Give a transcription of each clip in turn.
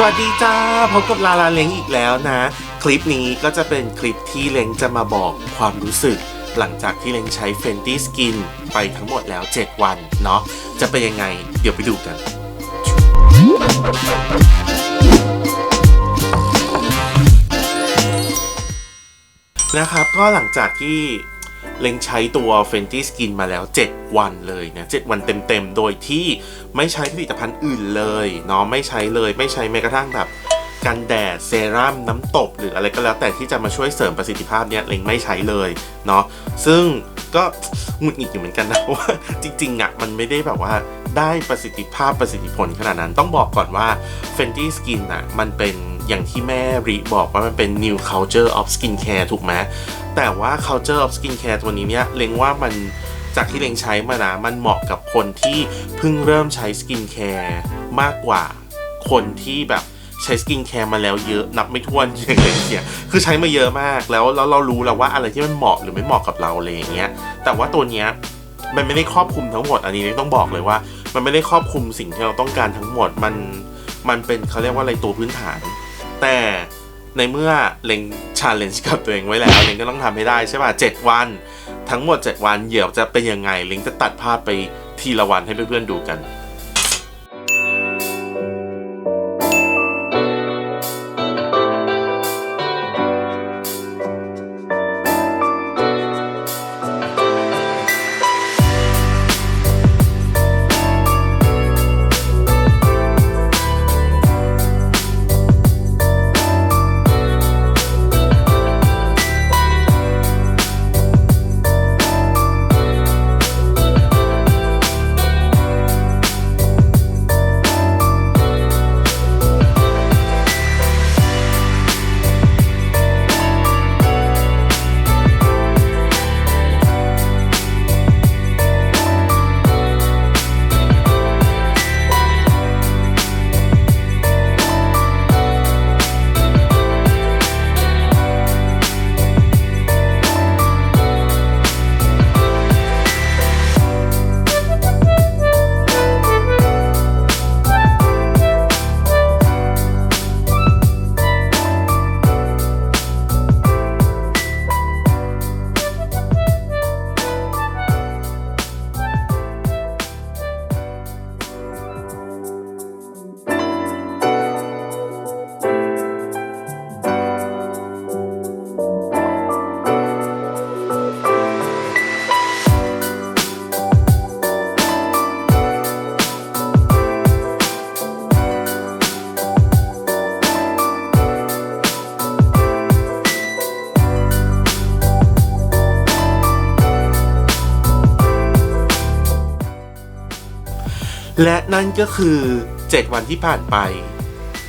สวัสดีจ้าพบกับลาลาเล้งอีกแล้วนะ คลิปนี้ก็จะเป็นคลิปที่เล้งจะมาบอกความรู้สึก หลังจากที่เล้งใช้ Fenty Skin ไปทั้งหมดแล้ว 7 วันเนาะจะเป็นยังไง เดี๋ยวไปดูกัน นะครับก็หลังจากที่ เล็งใช้ตัว Fenty Skin มาแล้ว 7 วันเลยนะ 7 วันเต็มๆ โดยที่ไม่ใช้ผลิตภัณฑ์อื่นเลยเนาะไม่ใช้เลยไม่ใช้แม้กระทั่งแบบกันแดดเซรั่มน้ำตบหรืออะไรก็แล้วแต่ที่จะมาช่วยเสริมประสิทธิภาพเนี่ยเล็งไม่ใช้เลยเนาะซึ่งก็หงุดหงิดอยู่เหมือนกันนะว่าจริงๆอะมันไม่ได้แบบว่าได้ประสิทธิภาพประสิทธิผลขนาดนั้นต้องบอกก่อนว่า Fenty Skin อะมันเป็น อย่างที่แม่ริบอกว่ามันเป็น new culture of skincare ถูกไหมแต่ว่า culture of skincare ตัวนี้เนี่ยเล็งว่ามันจากที่เล็งใช้มานะมันเหมาะกับคนที่เพิ่งเริ่มใช้ skincare มากกว่าคนที่แบบใช้สกินแคร์มาแล้วเยอะนับไม่ถ้วนอย่างเงเนี่ยคือใช้มาเยอะมากแล้วแล้วเรารู้แล้วว่าอะไรที่มันเหมาะหรือไม่เหมาะกับเราอะไรอย่างเงี้ย แต่ว่าตัวเนี้ยมันไม่ได้ครอบคลุมทั้งหมด อันนี้ต้องบอกเลยว่า มันไม่ได้ครอบคลุมสิ่งที่เราต้องการทั้งหมดมันมันเป็นเขาเรียกว่าอะไรตัวพื้นฐาน แต่ในเมื่อเล็งชาเลนจ์กับตัวเองไว้แล้วเล็งก็ต้องทำให้ได้ใช่ป่ะ7วัน ทั้งหมด 7 วันเดี๋ยวจะเป็นยังไงเล็งจะตัดภาพไปทีละวันให้เพื่อนๆดูกัน และนั่นก็คือ 7 วันที่ผ่านไป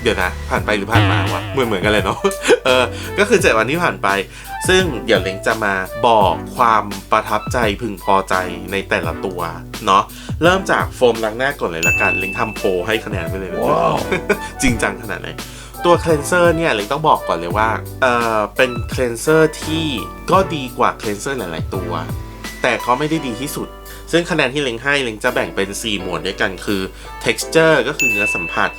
เดี๋ยวนะ ผ่านไปหรือผ่านมาวะเหมือนเหมือนกันเลยเนาะเออก็คือ 7 วันที่ผ่านไป ซึ่งเดี๋ยวเล้งจะมาบอกความประทับใจพึงพอใจในแต่ละตัวเนาะเริ่มจากโฟมล้างหน้าก่อนเลยละกันเล้งทำโพลให้คะแนนไปเลยนะว้าวจริงจังขนาดไหนตัวเคลนเซอร์เนี่ยเล้งต้องบอกก่อนเลยว่า เออเป็นเคลนเซอร์ที่ก็ดีกว่าเคลนเซอร์หลาย ๆ ตัว แต่ก็ไม่ได้ดีที่สุด ซึ่งคะแนนที่เล็งให้เล็งจะแบ่งเป็น 4 หมวดด้วยกันคือ texture ก็คือเนื้อสัมผัส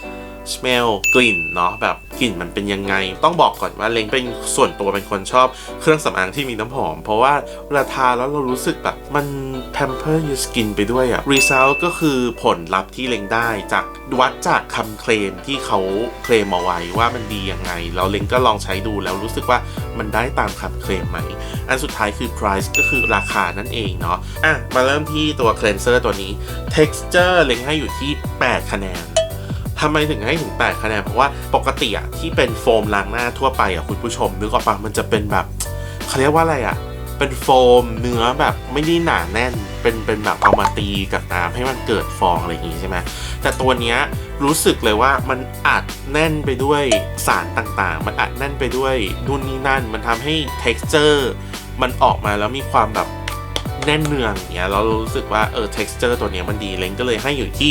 smell กลิ่นเนาะแบบกลิ่นมันเป็นยังไง ต้องบอกก่อนว่าเล็งเป็นส่วนตัวเป็นคนชอบเครื่องสำอางที่มีน้ำหอม เพราะว่าเวลาทาแล้วเรารู้สึกแบบมัน pamper your skin ไปด้วยอะ result ก็คือผลลัพธ์ที่เล็งได้จากวัดจากคำเคลมที่เขาเคลมเอาไว้ว่ามันดียังไงแล้วเล็งก็ลองใช้ดูแล้วรู้สึกว่ามันได้ตามคำเคลมไหม อันสุดท้ายคือ price ก็คือราคานั่นเองเนาะอะมาเริ่มที่ตัว cleanser ตัวนี้ texture เล็งให้อยู่ที่ 8 คะแนน ทำไมถึงให้ถึง8คะแนนเพราะว่าปกติอะที่เป็นโฟมล้างหน้าทั่วไปอะคุณผู้ชมนึกออกปะมันจะเป็นแบบเขาเรียกว่าอะไรอะเป็นโฟมเนื้อแบบไม่ได้หนาแน่น เป็นเป็นแบบเอามาตีกับน้ำให้มันเกิดฟองอะไรอย่างงี้ใช่ไหมแต่ตัวเนี้ยรู้สึกเลยว่ามันอัดแน่นไปด้วยสารต่างๆ มันอัดแน่นไปด้วยนู่นนี่นั่น มันทำให้ texture มันออกมาแล้วมีความแบบแน่นเนืองอย่างเงี้ยเรารู้สึกว่าเออ texture ตัวเนี้ยมันดีเลงก็เลยให้อยู่ที่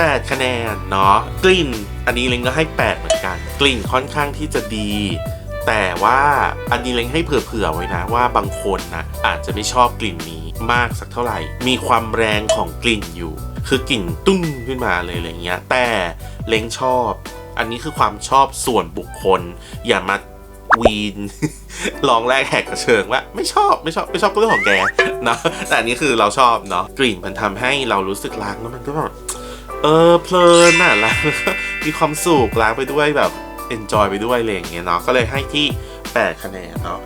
8 คะแนนเนาะกลิ่น อันนี้เล้งก็ให้ 8 เหมือนกัน กลิ่นค่อนข้างที่จะดี แต่ว่าอันนี้เล้งให้เผื่อๆไว้นะว่าบางคนนะอาจจะไม่ชอบกลิ่นนี้มากสักเท่าไหร่ มีความแรงของกลิ่นอยู่ คือกลิ่นตุ้งขึ้นมาเลยอะไรเงี้ย แต่เล้งชอบ อันนี้คือความชอบส่วนบุคคล อย่ามาวีนลองแรกแหกกระเชิงว่าไม่ชอบไม่ชอบไม่ชอบเรื่องของแกเนาะแต่อันนี้คือเราชอบเนาะกลิ่นมันทำให้เรารู้สึกล้างแล้วมันก็แบบ เออเพลินอะล้างแล้วมีความสุขล้างไปด้วยแบบ enjoy ไปด้วยอะไรอย่างเงี้ยเนาะก็เลยให้ที่ 8 คะแนนเนาะ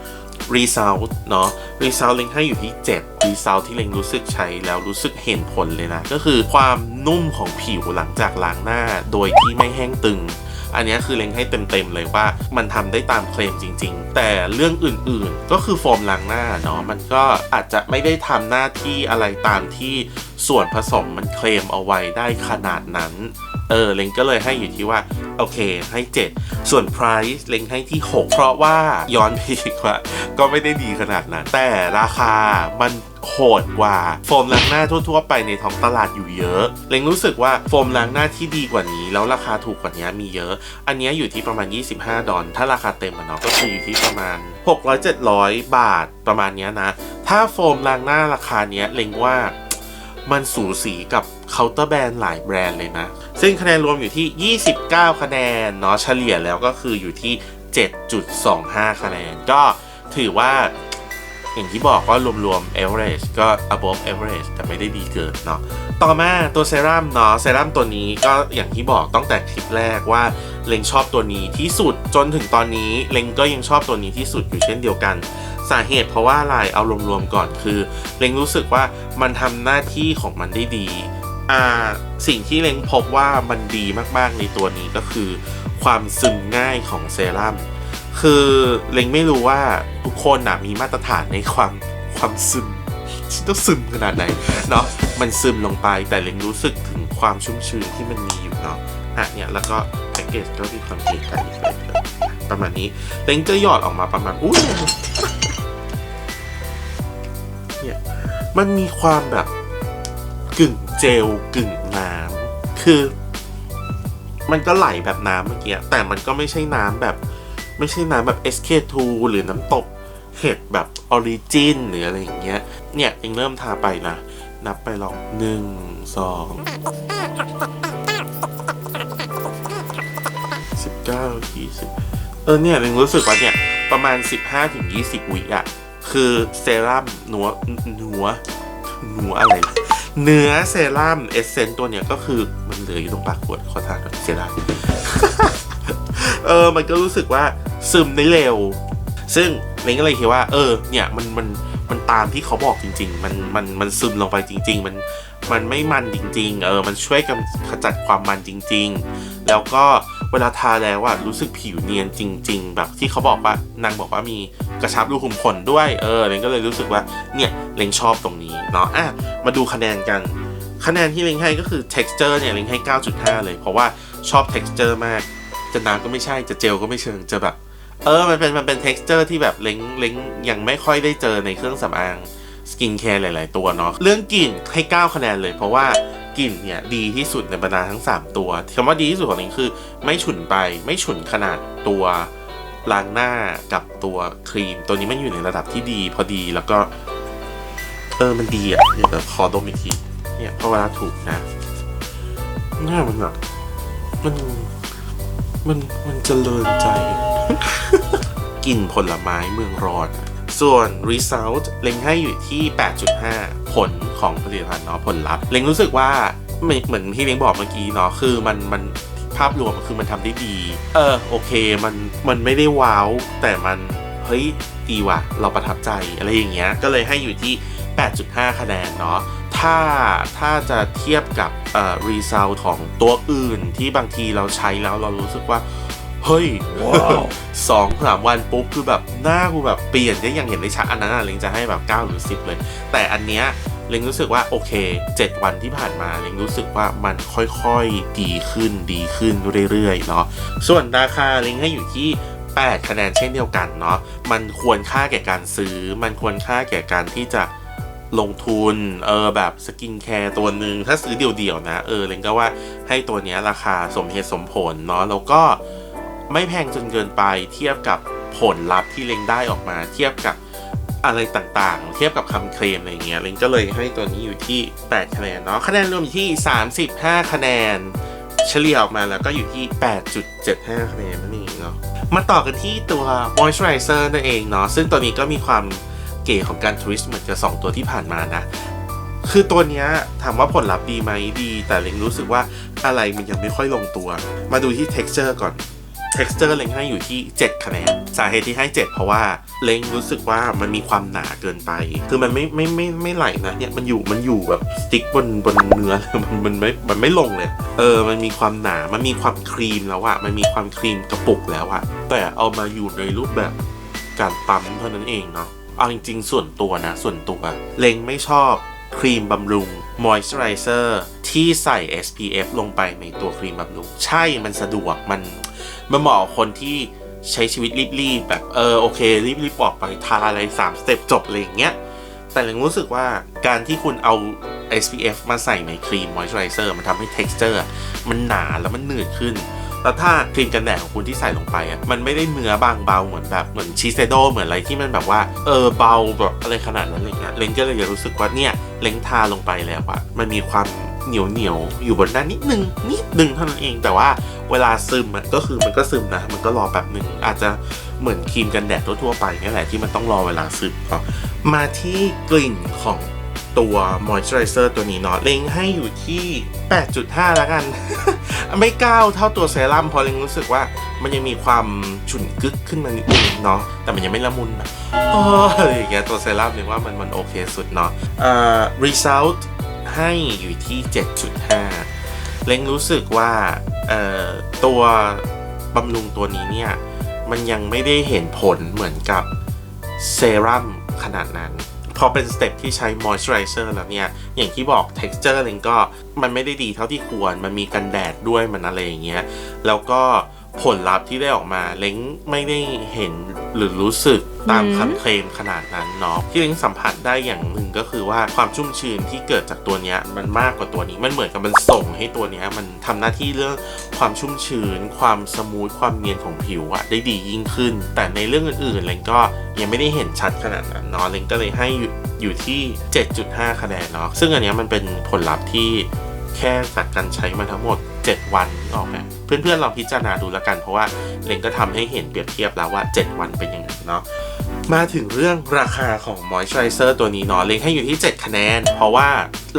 result เนาะ result เล็งให้อยู่ที่7 result ที่เล็งรู้สึกใช้แล้วรู้สึกเห็นผลเลยนะ ก็คือความนุ่มของผิวหลังจากล้างหน้าโดยที่ไม่แห้งตึงอันนี้คือเล็งให้เต็มๆเลยว่ามันทำได้ตามเคลมจริง ๆ แต่เรื่องอื่นๆ ก็คือโฟมล้างหน้าเนาะมันก็อาจจะไม่ได้ทำหน้าที่อะไรตามที่ส่วนผสมมันเคลมเอาไว้ได้ขนาดนั้น เออเล็งก็เลยให้อยู่ที่ว่า โอเคให้ 7 ส่วน price เล็งให้ที่ 6 เพราะว่าย้อนไปอีกว่า ก็ไม่ได้ดีขนาดนั้น แต่ราคามันโหดกว่าโฟมล้างหน้าทั่ว ๆ ไปในท้องตลาดอยู่เยอะ เล็งรู้สึกว่าโฟมล้างหน้าที่ดีกว่านี้ แล้วราคาถูกกว่านี้มีเยอะ อันนี้อยู่ที่ประมาณ 25 ดอลถ้าราคาเต็มอะเนาะก็คืออยู่ที่ประมาณ 600-700 บาทประมาณนี้นะ ถ้าโฟมล้างหน้าราคาเนี้ยเล็งว่ามันสูสีกับเคาน์เตอร์แบรนด์หลายแบรนด์เลยนะ ซึ่งคะแนนรวมอยู่ที่ 29 คะแนนเนาะเฉลี่ยแล้วก็คืออยู่ที่ 7.25 คะแนน ก็ถือว่าอย่างที่บอกว่ารวมๆ average ก็ above average แต่ไม่ได้ดีเกินเนาะ ต่อมาตัวเซรั่มเนาะ เซรั่มตัวนี้ก็อย่างที่บอกตั้งแต่คลิปแรกว่าเล็งชอบตัวนี้ที่สุดจนถึงตอนนี้เล็งก็ยังชอบตัวนี้ที่สุดอยู่เช่นเดียวกัน สาเหตุเพราะว่าอะไรเอารวมๆก่อนคือเล็งรู้สึกว่ามันทำหน้าที่ของมันได้ดี สิ่งที่เล็งพบว่ามันดีมากๆในตัวนี้ก็คือ ความซึมง่ายของเซรั่มคือเล็งไม่รู้ว่าทุกคนนะมีมาตรฐานในความความซึมต้องซึมขนาดไหนเนาะมันซึมลงไปแต่เล็งรู้สึกถึงความชุ่มชื้นที่มันมีอยู่เนาะอะเนี่ยแล้วก็แพ็กเกจก็มีความเก๋ไก๋ประมาณนี้เล็งจะหยอดออกมาประมาณอุ้ยเนี่ยมันมีความแบบกึ่ง เจลกึ่งน้ำคือ มันก็ไหลแบบน้ำเมื่อกี้แต่มันก็ไม่ใช่น้ำแบบ ไม่ใช่น้ำแบบ SK2 หรือน้ำตกเห็ดแบบออริจินหรืออะไรอย่างเงี้ย เนี่ยเองเริ่มทาไปนะ นับไปลองหนึ่งสองสิบเก้ายี่สิบเออเนี่ยเองรู้สึกว่าเนี่ย ประมาณ 15-20วิอะคือเซรั่มหนัวหนัวหนัวอะไร เนื้อเซรั่มเอเซนตัวเนี้ยก็คือมันเหลืออยู่ตรงปากขวดขอทานก่อนเซรั่มเออมันก็รู้สึกว่าซึมได้เร็ว ซึ่งเล้งก็เลยคิดว่า เออ เนี่ยมันมันมันตามที่เขาบอกจริง ๆ มันมันมันซึมลงไปจริง ๆ มันมันไม่มันจริง ๆ เออ มันช่วยกันขจัดความมันจริง ๆ แล้วก็ วลาทาแล้วอะรู้สึกผิวเนียนจริง ๆ แบบที่เขาบอกว่านางบอกว่ามีกระชับรูขุมขนด้วยเออเลงก็เลยรู้สึกว่าเนี่ยเลงชอบตรงนี้เนาะอะมาดูคะแนนกัน คะแนนที่เลงให้ก็คือ texture เนี่ยเลงให้ 9.5 เลย เพราะว่าชอบ texture มาก จะน้ำก็ไม่ใช่จะเจลก็ไม่เชิงจะแบบ เออมันเป็นมันเป็น texture ที่แบบเลงเลงยังไม่ค่อยได้เจอในเครื่องสำอาง สกินแคร์หลาย ๆ ตัวเนาะเรื่องกลิ่นให้ 9 คะแนนเลย เพราะว่ากลิ่นเนี่ยดีที่สุดในบรรดาทั้ง 3 ตัวคำว่าดีที่สุดของนี้คือ ไม่ฉุนไปไม่ฉุนขนาดตัวล้างหน้ากับตัวครีม ตัวนี้มันอยู่ในระดับที่ดีพอดีแล้วก็เออมันดีอะเดี๋ยวขอดมอีกทีเนี่ยพอเวลาถูกนะหน้ามันแบบมันมันมันเจริญใจกลิ่นผลไม้เมืองร้อน ส่วน result เล็งให้อยู่ที่ 8.5 ผลของผลิตภัณฑ์เนาะผลลัพธ์ เล็งรู้สึกว่าเหมือนเหมือนที่เล็งบอกเมื่อกี้เนาะคือมันมันภาพรวมคือมันทำได้ดี เออโอเคมันมันไม่ได้ว้าว แต่มันเฮ้ยดีว่ะ เราประทับใจอะไรอย่างเงี้ยก็เลยให้อยู่ที่ 8.5 คะแนนเนาะถ้าถ้าจะเทียบกับเอ่อ result ของตัวอื่นที่บางทีเราใช้แล้วเรารู้สึกว่า เฮ้ยสองสามวันปุ๊บคือแบบหน้ากูแบบเปลี่ยนได้อย่างเห็นได้ชัดอันนั้นอะเล็งจะให้แบบ9หรือ10 เลย แต่อันเนี้ยเล็งรู้สึกว่าโอเค 7 วันที่ผ่านมาเล็งรู้สึกว่ามันค่อยๆดีขึ้นดีขึ้นเรื่อยๆเนาะส่วนราคาเล็งให้อยู่ที่8คะแนนเช่นเดียวกันเนาะมันควรค่าแก่การซื้อ มันควรค่าแก่การที่จะลงทุนเออแบบสกินแคร์ตัวหนึ่งถ้าซื้อเดี่ยวๆนะ เออเล็งก็ว่าให้ตัวเนี้ยราคาสมเหตุสมผลเนาะแล้วก็ ไม่แพงจนเกินไปเทียบกับผลลัพธ์ที่เล็งได้ออกมา เทียบกับอะไรต่างๆ เทียบกับคำเคลมอะไรเงี้ยเล็งก็เลยให้ตัวนี้อยู่ที่ 8 คะแนนเนาะคะแนนรวมอยู่ที่ 35 คะแนน เฉลี่ยออกมาแล้วก็อยู่ที่ 8.75 คะแนนนั่นเองเนาะมาต่อกันที่ตัว moisturizer นั่นเองเนาะซึ่งตัวนี้ก็มีความเก๋ของการทวิสต์เหมือนกับ2ตัวที่ผ่านมานะ คือตัวนี้ถามว่าผลลัพธ์ดีไหมดี แต่เล็งรู้สึกว่าอะไรมันยังไม่ค่อยลงตัว มาดูที่ texture ก่อน texture เล็งให้อยู่ที่ 7 คะแนน สาเหตุที่ให้ 7 เพราะว่าเล็งรู้สึกว่ามันมีความหนาเกินไป คือมันไม่ไม่ไม่ไม่ไหลนะเนี่ยมันอยู่มันอยู่แบบสติ๊กบนบนเนื้อมันมันไม่มันไม่ลงเลย เออ มันมีความหนา มันมีความครีมแล้วอะมันมีความครีมกระปุกแล้วอะแต่เอามาอยู่ในรูปแบบการปั๊มเท่านั้นเองเนาะเอาจริง ๆ ส่วนตัวนะ ส่วนตัวเล็งไม่ชอบครีมบำรุง moisturizer ที่ใส่ SPF ลงไปในตัวครีมบำรุง ใช่มันสะดวกมัน มันเหมาะคนที่ใช้ชีวิตรีบๆแบบเออโอเครีบๆออกไปทาอะไร3สเต็ปจบอะไรอย่างเงี้ยแต่เล็งรู้สึกว่าการที่คุณเอา SPF มาใส่ในครีม moisturizer มันทำให้ texture อะมันหนาแล้วมันหนืดขึ้นแล้วถ้าครีมกันแดดของคุณที่ใส่ลงไปอะมันไม่ได้เนื้อบางเบาเหมือนแบบเหมือนชีเซโดเหมือนอะไรที่มันแบบว่าเออเบาแบบอะไรขนาดนั้นอะไรเงี้ยเล้งก็เลยรู้สึกว่าเนี่ยเล้งทาลงไปแล้วอะมันมีความ เหนียวเหนียวอยู่บนด้านนิดนึงนิดนึงเท่านั้นเอง แต่ว่าเวลาซึมก็คือมันก็ซึมนะ มันก็รอแป๊บหนึ่งอาจจะเหมือนครีมกันแดดทั่วๆไปนี่แหละที่มันต้องรอเวลาซึมก็มาที่กลิ่นของตัว moisturizer ตัวนี้เนาะเล็งให้อยู่ที่ 8.5 แล้วกัน ไม่ก้าวเท่าตัวเซรั่มเพราะเล็งรู้สึกว่ามันยังมีความฉุนกึกขึ้นมานิดนึงเนาะแต่มันยังไม่ละมุนแบบโอ้อะไรอย่างเงี้ยตัวเซรั่มเล็งว่ามันมันโอเคสุดเนาะเอ่อ result ให้อยู่ที่ 7.5 เล็งรู้สึกว่าตัวบำรุงตัวนี้เนี่ย มันยังไม่ได้เห็นผลเหมือนกับเซรั่มขนาดนั้น พอเป็นสเต็ปที่ใช้ moisturizer แล้วเนี่ย อย่างที่บอก texture เองก็มันไม่ได้ดีเท่าที่ควร มันมีกันแดดด้วยมันอะไรอย่างเงี้ย แล้วก็ ผลลัพธ์ที่ได้ออกมา เล้งไม่ได้เห็นหรือรู้สึกตามอืมคำเคลมขนาดนั้นเนาะที่เล้งสัมผัสได้อย่างหนึ่งก็คือว่าความชุ่มชื้นที่เกิดจากตัวเนี้ยมันมากกว่าตัวนี้มันเหมือนกับมันส่งให้ตัวเนี้ยมันทำหน้าที่เรื่องความชุ่มชื้น ความสมูทความเนียนของผิวอะได้ดียิ่งขึ้น แต่ในเรื่องอื่นๆเล้งก็ยังไม่ได้เห็นชัดขนาดนั้นเนาะเล้งก็เลยให้อยู่อยู่ที่ 7.5 คะแนนเนาะซึ่งอันเนี้ยมันเป็นผลลัพธ์ที่แค่จากการใช้มาทั้งหมด 7 วันนึกออกไหมเพื่อนๆลองพิจารณาดูแล้วกัน เพราะว่าเลงก็ทำให้เห็นเปรียบเทียบแล้วว่า 7 วันเป็นยังไงเนาะมาถึงเรื่องราคาของ moisturizer ตัวนี้เนาะเลงให้อยู่ที่ 7 คะแนน เพราะว่า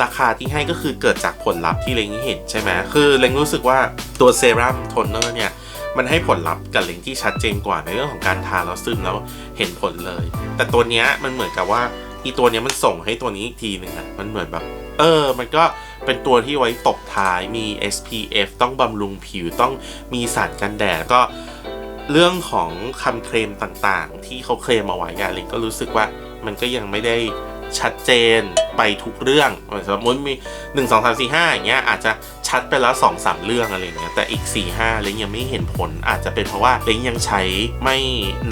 ราคาที่ให้ก็คือเกิดจากผลลัพธ์ที่เลงเห็นใช่ไหมคือเลงรู้สึกว่าตัวเซรั่มโทนเนอร์เนี่ยมันให้ผลลัพธ์กับเลงที่ชัดเจนกว่าในเรื่องของการทาแล้วซึมแล้วเห็นผลเลย แต่ตัวเนี้ยมันเหมือนกับว่าอีตัวเนี้ยมันส่งให้ตัวนี้อีกทีหนึ่งอะมันเหมือนแบบ เออ มันก็ เป็นตัวที่ไว้ตบท้ายมี SPF ต้องบำรุงผิวต้องมีสารกันแดดก็เรื่องของคำเคลมต่างๆ ที่เขาเคลมเอาไว้อะลิงก็รู้สึกว่ามันก็ยังไม่ได้ชัดเจน ไปทุกเรื่องสมมติมี1 2 3 4 5อย่างเงี้ยอาจจะชัดไปแล้ว2 3เรื่องอะไรเงี้ยแต่อีก4 5เล้งยังไม่เห็นผล อาจจะเป็นเพราะว่าเล้งยังใช้ไม่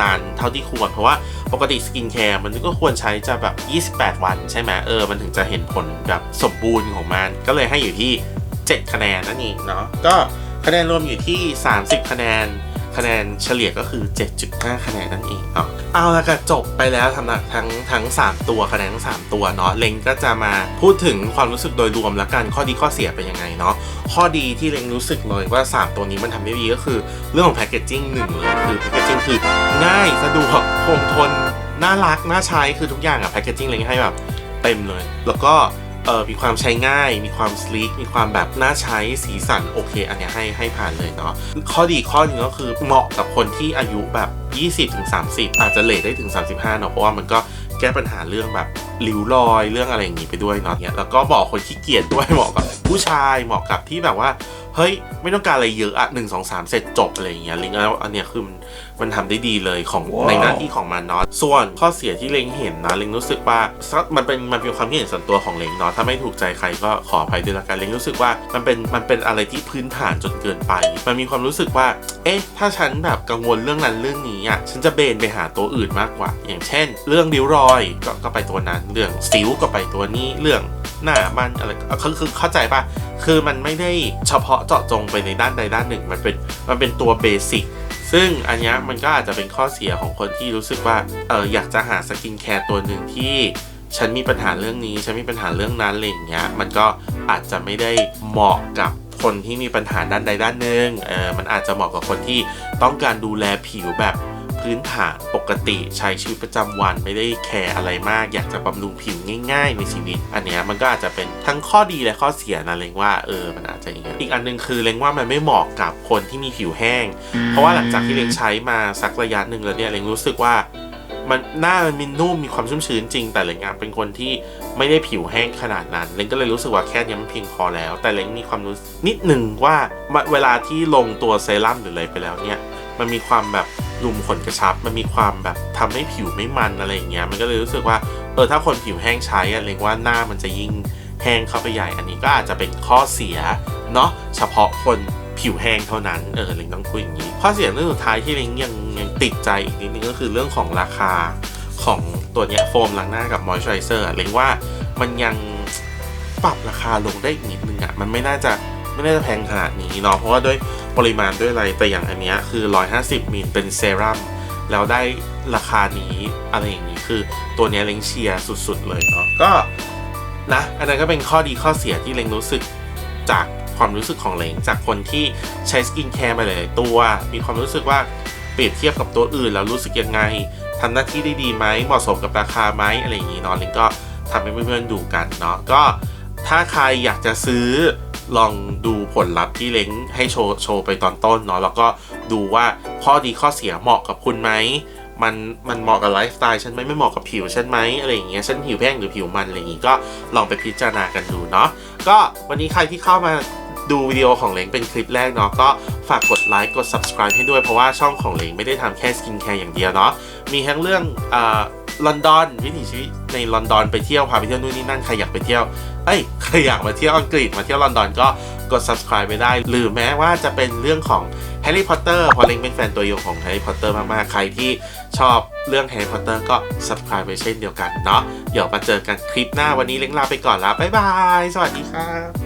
นานเท่าที่ควร เพราะว่าปกติสกินแคร์มันก็ควรใช้จะแบบ 28 วันใช่ไหมเออมันถึงจะเห็นผลแบบสมบูรณ์ของมัน ก็เลยให้อยู่ที่ 7 คะแนนนั่นเองเนาะก็คะแนนรวมอยู่ที่ 30 คะแนน คะแนนเฉลี่ยก็คือ 7.5 คะแนนนั่นเองเนาะเอาละก็จบไปแล้วสำหรับทั้งทั้ง 3 ตัวคะแนนทั้ง 3 ตัวเนาะเล็งก็จะมาพูดถึงความรู้สึกโดยรวมแล้วกันข้อดีข้อเสียเป็นยังไงเนาะข้อดีที่เล็งรู้สึกเลยว่า 3 ตัวนี้มันทำได้ดีก็คือเรื่องของแพคเกจจิ้งหนึ่งเลยคือแพคเกจจิ้งคือง่ายสะดวกคงทนน่ารักน่าใช้คือทุกอย่างอะแพคเกจจิ้งเล็งให้แบบเต็มเลย แล้วก็ เออมีความใช้ง่าย มีความสลีกมีความแบบน่าใช้สีสันโอเค อันเนี้ยให้ให้ผ่านเลยเนาะข้อดีข้อหนึงก็คือเหมาะกับคนที่อายุแบบ 20ถึง30 อาจจะเลทได้ถึง 35เนาะเพราะว่ามันก็แก้ปัญหาเรื่องแบบริ้วรอยเรื่องอะไรอย่างงี้ไปด้วยเนาะเนี่ยแล้วก็เหมาะคนขี้เกียจด้วยเหมาะกับผู้ชายเหมาะกับที่แบบว่า เฮ้ย ไม่ต้องการอะไรเยอะอะหนึ่งสองสามเสร็จจบอะไรอย่างเงี้ยลิงก์แล้วอันเนี้ยคือมันมันทำได้ดีเลยของว้าวในหน้าที่ของมันเนาะส่วนข้อเสียที่เล็งเห็นนะเล็งรู้สึกว่าสักมันเป็นมันเป็นความคิดเห็นส่วนตัวของเล็งเนาะถ้าไม่ถูกใจใครก็ขออภัยด้วยละกันเล็งรู้สึกว่ามันเป็นมันเป็นอะไรที่พื้นฐานจนเกินไป มันมีความรู้สึกว่า เอ๊ะ ถ้าฉันแบบกังวลเรื่องนั้นเรื่องนี้อะฉันจะเบนไปหาตัวอื่นมากกว่า อย่างเช่น เรื่องริ้วรอยก็ก็ไปตัวนั้น เรื่องสิวก็ไปตัวนี้เรื่องหน้ามันอะไรก็คือคือเข้าใจปะคือมันไม่ได้เฉพาะเจาะจงไปในด้านใดด้านหนึ่ง มันเป็นมันเป็นตัวเบสิกซึ่งอันนี้มันก็อาจจะเป็นข้อเสียของคนที่รู้สึกว่าเอออยากจะหาสกินแคร์ตัวหนึ่งที่ฉันมีปัญหาเรื่องนี้ ฉันมีปัญหาเรื่องนั้นอะไรอย่างเงี้ย มันก็อาจจะไม่ได้เหมาะกับคนที่มีปัญหาด้านใดด้านหนึ่งเออมันอาจจะเหมาะกับคนที่ต้องการดูแลผิวแบบ พื้นฐานปกติใช้ชีวิตประจำวันไม่ได้แคร์อะไรมาก อยากจะบำรุงผิวง่าย ๆ ในชีวิต อันเนี้ยมันก็อาจจะเป็นทั้งข้อดีและข้อเสียนะเลงว่าเออมันอาจจะอย่างเงี้ยอีกอันหนึงคือเลงว่ามันไม่เหมาะกับคนที่มีผิวแห้ง เพราะว่าหลังจากที่เลงใช้มาสักระยะหนึ่งแล้วเนี่ยเลงรู้สึกว่ามันหน้ามันมีนุ่มมีความชุ่มชื้นจริง แต่เลงอะเป็นคนที่ไม่ได้ผิวแห้งขนาดนั้นเลงก็เลยรู้สึกว่าแค่นี้มันเพียงพอแล้ว แต่เลงมีความรู้นิดหนึ่งว่าเวลาที่ลงตัวเซรั่มหรืออะไรไปแล้วเนี่ยมันมีความแบบ ลุมขนกระชับมันมีความแบบทำให้ผิวไม่มันอะไรอย่างเงี้ยมันก็เลยรู้สึกว่าเออถ้าคนผิวแห้งใช้อะเล็งว่าหน้ามันจะยิ่งแห้งเข้าไปใหญ่ อันนี้ก็อาจจะเป็นข้อเสียเนาะเฉพาะคนผิวแห้งเท่านั้นเออเล็งต้องพูดอย่างนี้ข้อเสียเรื่องสุดท้ายที่เล็งยังยังติดใจอีกนิดนึงก็คือเรื่องของราคาของตัวเนี้ยโฟมล้างหน้ากับมอยส์เจอไรเซอร์เล็งว่ามันยังปรับราคาลงได้อีกนิดนึงอะมันไม่น่าจะ ไม่น่าจะแพงขนาดนี้เนาะเพราะว่าด้วยปริมาณด้วยอะไรแต่อย่างอันเนี้ยคือ 150มิลเป็นเซรั่มแล้วได้ราคานี้อะไรอย่างนี้คือตัวเนี้ยเล็งเชียร์สุด ๆ เลยเนาะก็นะอันนั้นก็เป็นข้อดีข้อเสียที่เล็งรู้สึกจากความรู้สึกของเล็งจากคนที่ใช้สกินแคร์มาหลายตัวมีความรู้สึกว่าเปรียบเทียบกับตัวอื่นแล้วรู้สึกยังไงทำหน้าที่ได้ดีไหมเหมาะสมกับราคาไหมอะไรอย่างนี้เนาะเล็งก็ทำให้เพื่อนๆดูกันเนาะก็ถ้าใครอยากจะซื้อ ลองดูผลลัพธ์ที่เล้งให้โชว์โชว์ไปตอนต้นเนาะแล้วก็ดูว่าข้อดีข้อเสียเหมาะกับคุณไหมมันมันเหมาะกับไลฟ์สไตล์ฉันไหมไม่เหมาะกับผิวฉันไหมอะไรอย่างเงี้ยฉันผิวแห้งหรือผิวมันอะไรอย่างงี้ก็ลองไปพิจารณากันดูเนาะก็วันนี้ใครที่เข้ามาดูวิดีโอของเล้งเป็นคลิปแรกเนาะก็ฝากกดไลค์กด subscribe ให้ด้วยเพราะว่าช่องของเล้งไม่ได้ทำแค่สกินแคร์อย่างเดียวเนาะมีทั้งเรื่องอ่า ลอนดอนวิถีชีวิตในลอนดอนไปเที่ยวพาไปเที่ยวนู่นนี่นั่นใครอยากไปเที่ยวเอ้ยใครอยากมาเที่ยวอังกฤษมาเที่ยวลอนดอนก็กด subscribe ไปได้ หรือแม้ว่าจะเป็นเรื่องของแฮร์รี่พอตเตอร์พอเล้งเป็นแฟนตัวยงของแฮร์รี่พอตเตอร์มาก ๆ ใครที่ชอบเรื่องแฮร์รี่พอตเตอร์ก็ subscribe ไปเช่นเดียวกันเนาะเดี๋ยวมาเจอกันคลิปหน้าวันนี้เล้งลาไปก่อนแล้วบ๊ายบาย สวัสดีครับ